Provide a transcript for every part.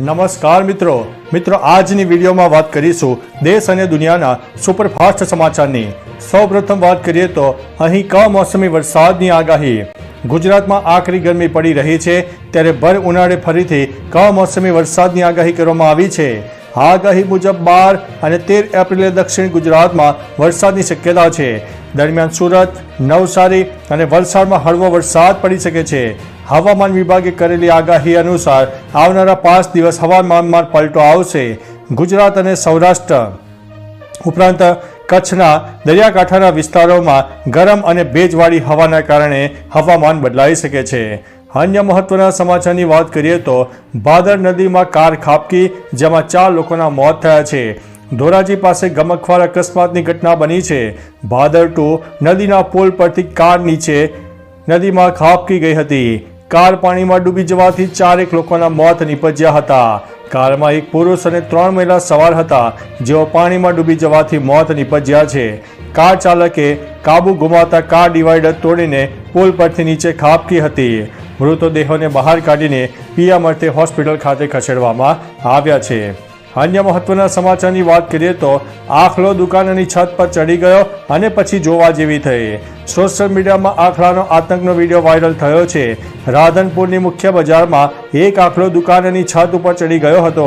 નમસ્કાર મિત્રો. મિત્રો, આજની વિડીયોમાં વાત કરીશું દેશ અને દુનિયાના સુપરફાસ્ટ સમાચારની. સૌપ્રથમ વાત કરીએ તો અહીં કમોસમી વરસાદની આગાહી. ગુજરાતમાં આકરી ગરમી પડી રહી છે ત્યારે ભર ઉનાળે ફરીથી કમોસમી વરસાદની આગાહી કરવામાં આવી છે. આગાહી મુજબ બાર અને તેર એપ્રિલે દક્ષિણ ગુજરાતમાં વરસાદની શક્યતા છે. દરમિયાન સુરત, નવસારી અને વલસાડમાં હળવો વરસાદ પડી શકે છે. હવામાન વિભાગે કરેલી આગાહી અનુસાર આવનારા પાંચ દિવસ હવામાનમાં પલટો આવશે. ગુજરાત અને સૌરાષ્ટ્ર ઉપરાંત કચ્છના દરિયાકાંઠાના વિસ્તારોમાં ગરમ અને ભેજવાળી હવાના કારણે હવામાન બદલાઈ શકે છે. અન્ય મહત્વના સમાચારની વાત કરીએ તો ભાદર નદીમાં કાર ખાબકી, જેમાં ચાર લોકોના મોત થયા છે. ધોરાજી પાસે ગમખવાર અકસ્માતની ઘટના બની છે. ભાદર ટુ નદીના પુલ પરથી કાર નીચે નદીમાં ખાબકી ગઈ હતી. કાર પાણીમાં ડૂબી જવાથી ચારેક લોકોના મોત નીપજ્યા હતા. કારમાં એક પુરુષ અને ત્રણ મહિલા સવાર હતા. જેઓ પાણીમાં ડૂબી જવાથી મોત નીપજ્યા છે. કાર ચાલકે કાબુ ગુમાવતા કાર ડિવાઈડર તોડીને પુલ પરથી નીચે ખાબકી હતી. મૃતદેહોને બહાર કાઢીને પિયા મર્તે હોસ્પિટલ ખાતે ખસેડવામાં આવ્યા છે. અન્ય મહત્વના સમાચારની વાત કરીએ તો આખલો દુકાનની છત પર ચડી ગયો અને પછી જોવા જેવી થઈ. સોશિયલ મીડિયામાં આખલાનો આતંકનો વીડિયો વાયરલ થયો છે. રાધનપુરની મુખ્ય બજારમાં એક આખલો દુકાનની છત ઉપર ચડી ગયો હતો.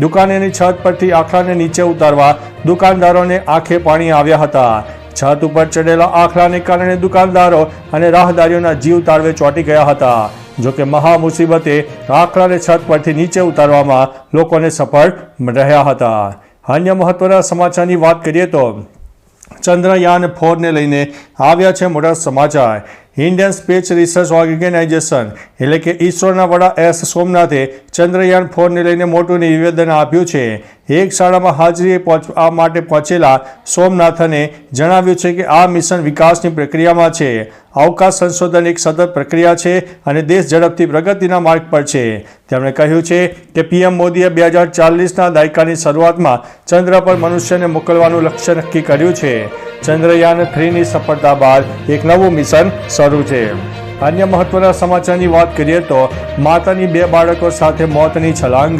દુકાનની છત પરથી આખલાને નીચે ઉતારવા દુકાનદારોને આંખે પાણી આવ્યા હતા. છત ઉપર ચડેલા આખલાને કારણે દુકાનદારો અને રાહદારીઓના જીવ તાળવે ચોંટી ગયા હતા. જોકે મહા મુસીબતે આંકડાને છત પરથી નીચે ઉતારવામાં લોકોને સફળ રહ્યા હતા. અન્ય મહત્વના સમાચારની વાત કરીએ તો ચંદ્રયાન ફોરને લઈને આવ્યા છે મોટા સમાચાર. ઇન્ડિયન સ્પેસ રિસર્ચ ઓર્ગેનાઇઝેશન એટલે કે ઇસરોના વડા એસ સોમનાથે ચંદ્રયાન ફોરને લઈને મોટું નિવેદન આપ્યું છે. એક શાળામાં હાજરી પહોંચવા માટે પહોંચેલા સોમનાથને જણાવ્યું છે કે આ મિશન વિકાસની પ્રક્રિયામાં છે. અવકાશ સંશોધન એક સતત પ્રક્રિયા છે અને દેશ ઝડપથી પ્રગતિના માર્ગ પર છે. તેમણે કહ્યું છે કે પીએમ મોદીએ બે હજાર ચાલીસના દાયકાની શરૂઆતમાં ચંદ્ર પર મનુષ્યને મોકલવાનું લક્ષ્ય નક્કી કર્યું છે. ચંદ્રયાન થ્રીની સફળતા બાદ એક નવું મિશન શરૂ છે. અન્ય મહત્વના સમાચારની વાત કરીએ તો માતાની બે બાળકો સાથે મોતની છલાંગ.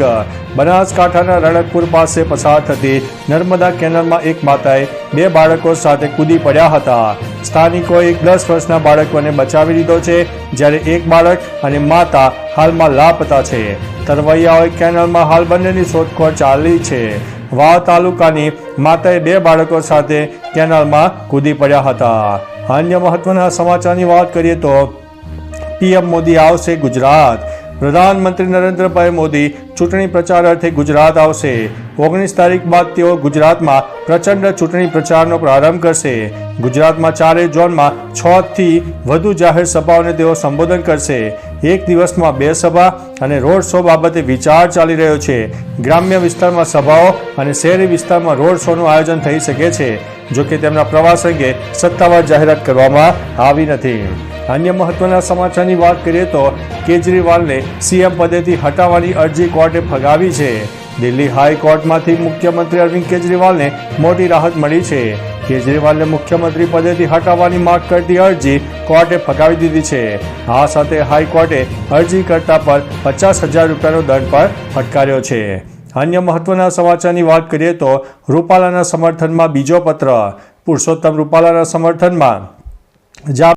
બનાસકાંઠાના રણકપુર પાસે પસાર થતી નર્મદા કેનાલમાં એક માતાએ બે બાળકો સાથે કૂદી પડ્યા હતા. સ્થાનિકોએ દસ વર્ષના બાળકોને બચાવી લીધો છે, જ્યારે એક બાળક અને માતા હાલમાં લાપતા છે. તરવૈયાઓએ કેનાલમાં હાલ બંનેની શોધખોળ ચાલી છે. વાવ તાલુકાની માતાએ બે બાળકો સાથે કેનાલમાં કૂદી પડ્યા હતા. અન્ય મહત્વના સમાચારની વાત કરીએ તો પીએમ મોદી આવશે ગુજરાત. પ્રધાનમંત્રી નરેન્દ્રભાઈ મોદી ચૂંટણી પ્રચાર અર્થે ગુજરાત આવશે. ઓગણીસ તારીખ બાદ તેઓ ગુજરાતમાં પ્રચંડ ચૂંટણી પ્રચારનો પ્રારંભ કરશે. ગુજરાતમાં ચારેય ઝોનમાં છ થી વધુ જાહેર સભાઓને તેઓ સંબોધન કરશે. એક દિવસમાં બે સભા અને રોડ શો બાબતે વિચાર ચાલી રહ્યો છે. ગ્રામ્ય વિસ્તારમાં સભાઓ અને શહેરી વિસ્તારમાં રોડ શોનું આયોજન થઈ શકે છે, જો કે તેમના પ્રવાસ અંગે સત્તાવાર જાહેરાત કરવામાં આવી નથી. અન્ય મહત્વના સમાચારની વાત કરીએ તો કેજરીવાલને સીએમ પદેથી હટાવવાની અરજી કોર્ટે ફગાવી છે. દિલ્હી હાઈકોર્ટમાંથી મુખ્યમંત્રી અરવિંદ કેજરીવાલને મોટી રાહત મળી છે. કેજરીવાલને મુખ્યમંત્રી પદેથી હટાવવાની માંગ કરતી અરજી કોર્ટે ફગાવી દીધી છે. આ સાથે હાઈકોર્ટે અરજી કરતા પર પચાસ હજાર રૂપિયાનો દંડ પણ ફટકાર્યો છે. અન્ય મહત્વના સમાચારની વાત કરીએ તો રૂપાલાના સમર્થનમાં બીજો પત્ર. પુરુષોત્તમ રૂપાલાના સમર્થનમાં. જા